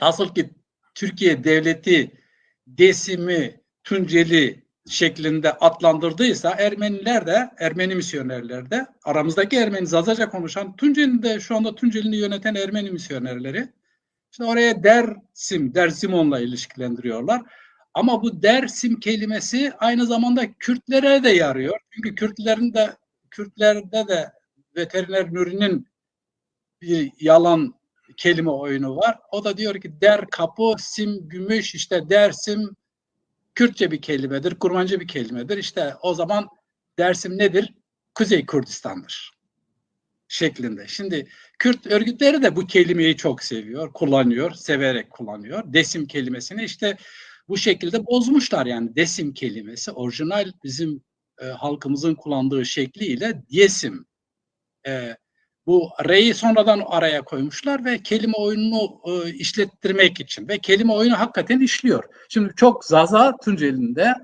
Nasıl ki Türkiye devleti Desim'i, Tunceli şeklinde adlandırdıysa Ermeniler de, Ermeni misyonerler de, aramızdaki Ermeni Zazaca konuşan, Tunceli'de şu anda Tunceli'ni yöneten Ermeni misyonerleri, işte oraya Dersim, Dersimon'la ilişkilendiriyorlar. Ama bu Dersim kelimesi aynı zamanda Kürtlere de yarıyor. Çünkü Kürtlerin de Kürtlerde de veteriner Nuri'nin bir yalan kelime oyunu var. O da diyor ki der kapı, sim gümüş, işte dersim Kürtçe bir kelimedir, Kurmanca bir kelimedir. İşte o zaman dersim nedir? Kuzey Kürdistan'dır şeklinde. Şimdi Kürt örgütleri de bu kelimeyi çok seviyor, kullanıyor, severek kullanıyor. Desim kelimesini işte bu şekilde bozmuşlar yani desim kelimesi orijinal bizim e, halkımızın kullandığı şekliyle desim. E, bu R'yi sonradan araya koymuşlar ve kelime oyununu e, işlettirmek için ve kelime oyunu hakikaten işliyor. Şimdi çok Zaza Tunceli'nde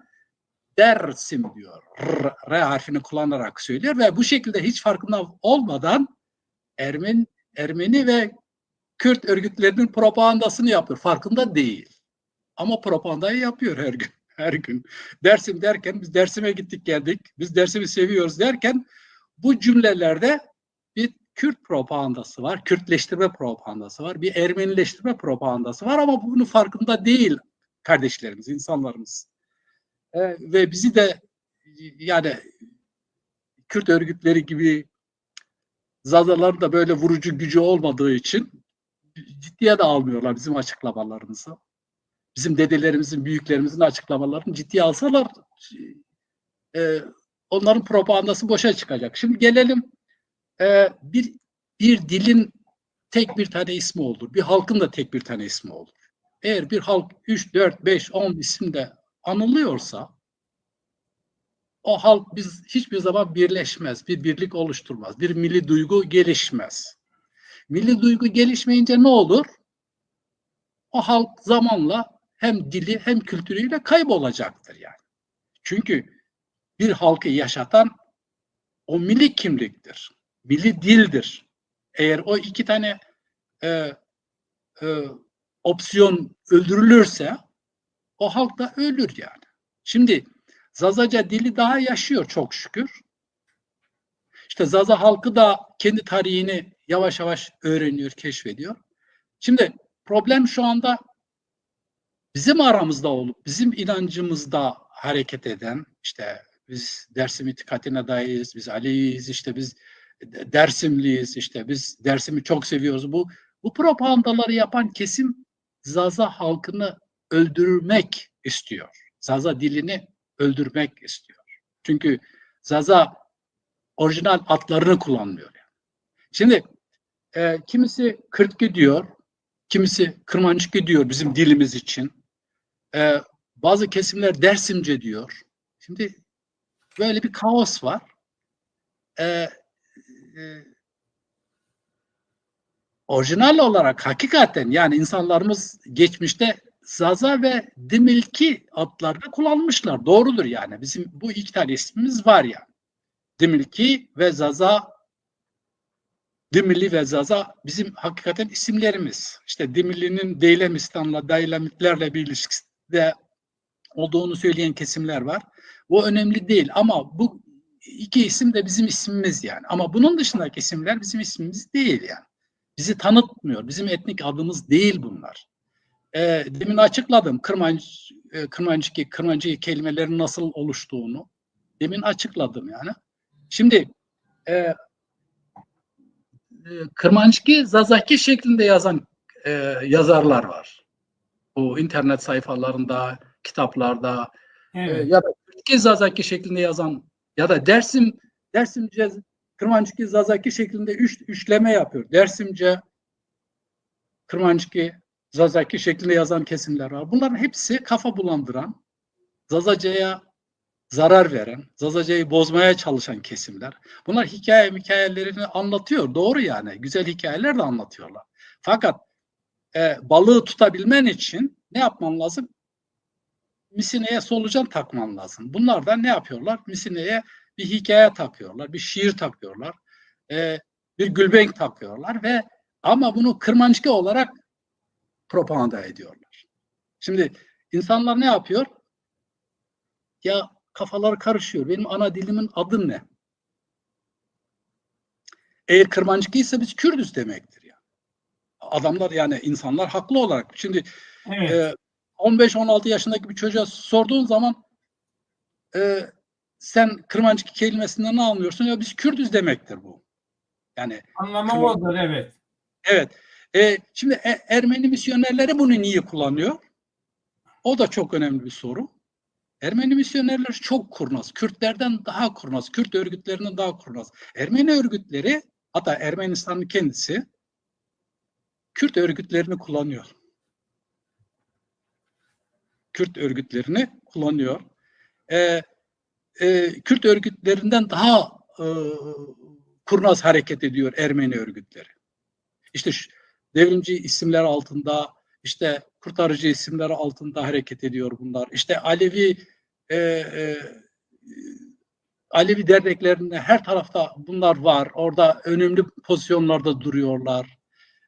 Dersim diyor. R, R harfini kullanarak söylüyor ve bu şekilde hiç farkında olmadan Ermeni, Ermeni ve Kürt örgütlerinin propagandasını yapıyor. Farkında değil. Ama propagandayı yapıyor her gün. Her gün. Dersim derken biz Dersim'e gittik geldik. Biz Dersim'i seviyoruz derken bu cümlelerde Kürt propagandası var. Kürtleştirme propagandası var. Bir Ermenileştirme propagandası var ama bunun farkında değil kardeşlerimiz, insanlarımız. Ee, ve bizi de yani Kürt örgütleri gibi Zazaların da böyle vurucu gücü olmadığı için ciddiye de almıyorlar bizim açıklamalarımızı. Bizim dedelerimizin, büyüklerimizin açıklamalarını ciddiye alsalar e, onların propagandası boşa çıkacak. Şimdi gelelim e, bir bir dilin tek bir tane ismi olur. Bir halkın da tek bir tane ismi olur. Eğer bir halk 3, 4, 5, 10 isimde anılıyorsa o halk biz hiçbir zaman birleşmez, bir birlik oluşturmaz, bir milli duygu gelişmez. Milli duygu gelişmeyince ne olur? O halk zamanla hem dili hem kültürüyle kaybolacaktır yani. Çünkü bir halkı yaşatan o milli kimliktir, milli dildir. Eğer o iki tane e, e, opsiyon öldürülürse o halk da ölür yani. Şimdi Zazaca dili daha yaşıyor çok şükür. İşte Zaza halkı da kendi tarihini yavaş yavaş öğreniyor, keşfediyor. Şimdi problem şu anda bizim aramızda olup bizim inancımızda hareket eden işte biz Dersim itikadine dayiz, biz Aliyiz, işte biz Dersimliyiz, işte biz Dersim'i çok seviyoruz. Bu bu propagandaları yapan kesim Zaza halkını öldürmek istiyor. Zaza dilini öldürmek istiyor. Çünkü Zaza orijinal atlarını kullanmıyor. Yani. Şimdi e, kimisi Kırtkı diyor, kimisi Kırmancıkı diyor bizim dilimiz için. E, bazı kesimler Dersimce diyor. Şimdi böyle bir kaos var. E, e, orijinal olarak hakikaten yani insanlarımız geçmişte Zaza ve Dimilki adlarını kullanmışlar. Doğrudur yani. Bizim bu iki tane ismimiz var yani. Dimilki ve Zaza Dimilli ve Zaza bizim hakikaten isimlerimiz. İşte Dimilli'nin Deylemistan'la, Daylamitlerle bir ilişkide olduğunu söyleyen kesimler var. Bu önemli değil ama bu iki isim de bizim ismimiz yani. Ama bunun dışındaki isimler bizim ismimiz değil yani. Bizi tanıtmıyor. Bizim etnik adımız değil bunlar e, demin açıkladım Kırmancı, e, Kırmancı, Kırmancı kelimelerin nasıl oluştuğunu. Demin açıkladım yani. Şimdi e, e, Kırmancı, Zazaki şeklinde yazan e, yazarlar var. Bu internet sayfalarında, kitaplarda e, evet. e, ya da Zazaki şeklinde yazan ya da Dersim Dersimce Kırmancı Zazaki şeklinde üç, üçleme yapıyor. Dersimce Kırmancı Zazaki şeklinde yazan kesimler var. Bunların hepsi kafa bulandıran, Zazaca'ya zarar veren, Zazaca'yı bozmaya çalışan kesimler. Bunlar hikaye hikayelerini anlatıyor. Doğru yani. Güzel hikayeler de anlatıyorlar. Fakat e, balığı tutabilmen için ne yapman lazım? Misineye solucan takman lazım. Bunlar da ne yapıyorlar? Misineye bir hikaye takıyorlar, bir şiir takıyorlar, e, bir gülbenk takıyorlar ve ama bunu kırmancık olarak propaganda ediyorlar. Şimdi insanlar ne yapıyor? Ya kafalar karışıyor. Benim ana dilimin adı ne? Eğer Kırmancık ise biz Kürdüz demektir ya. Adamlar yani insanlar haklı olarak. Şimdi Evet. e, 15-16 yaşındaki bir çocuğa sorduğun zaman e, sen Kırmancık kelimesinden ne anlıyorsun? Ya biz Kürdüz demektir bu. Yani Anlamı Kırma- odur evet. evet. E, şimdi E- Ermeni misyonerleri bunu niye kullanıyor? O da çok önemli bir soru. Ermeni misyonerler çok kurnaz. Kürtlerden daha kurnaz. Kürt örgütlerinden daha kurnaz. Ermeni örgütleri hatta Ermenistan'ın kendisi Kürt örgütlerini kullanıyor. Kürt örgütlerini kullanıyor. Ee, e, Kürt örgütlerinden daha e, kurnaz hareket ediyor Ermeni örgütleri. İşte şu, devrimci isimler altında, işte kurtarıcı isimler altında hareket ediyor bunlar. İşte Alevi e, e, Alevi derneklerinde her tarafta bunlar var. Orada önemli pozisyonlarda duruyorlar.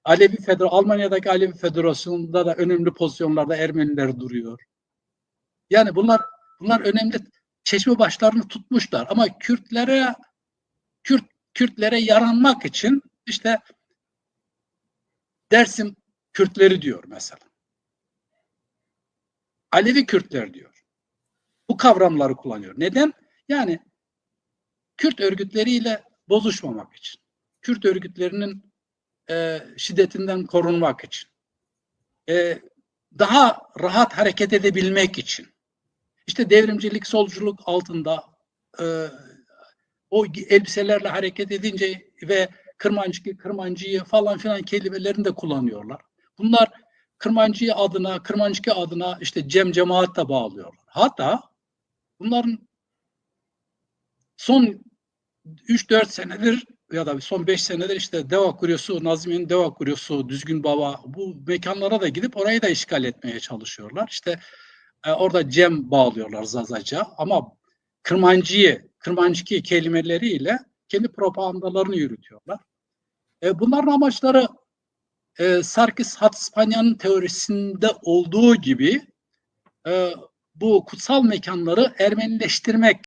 Alevi Feder Almanya'daki Alevi Federasyonu'nda da önemli pozisyonlarda Ermeniler duruyor. Yani bunlar bunlar önemli çeşme başlarını tutmuşlar ama Kürtlere Kürt Kürtlere yaranmak için işte Dersim Kürtleri diyor mesela. Alevi Kürtler diyor. Bu kavramları kullanıyor. Neden? Yani Kürt örgütleriyle bozuşmamak için. Kürt örgütlerinin e, şiddetinden korunmak için. E, daha rahat hareket edebilmek için. İşte devrimcilik, solculuk altında e, o elbiselerle hareket edince ve kırmancı, kırmancıyı falan filan kelimelerini de kullanıyorlar. Bunlar kırmancı adına, kırmancı adına işte cem cemaat da bağlıyorlar. Hatta bunların son 3-4 senedir ya da son 5 senedir işte Deva Kurusu, Nazmi'nin Deva Kurusu, Düzgün Baba bu mekanlara da gidip orayı da işgal etmeye çalışıyorlar. İşte e, orada cem bağlıyorlar Zazaca ama Kırmancı'yı, Kırmancıki kelimeleriyle kendi propagandalarını yürütüyorlar. E, bunların amaçları e, Sarkis Hatspanya'nın teorisinde olduğu gibi e, bu kutsal mekanları Ermenileştirmek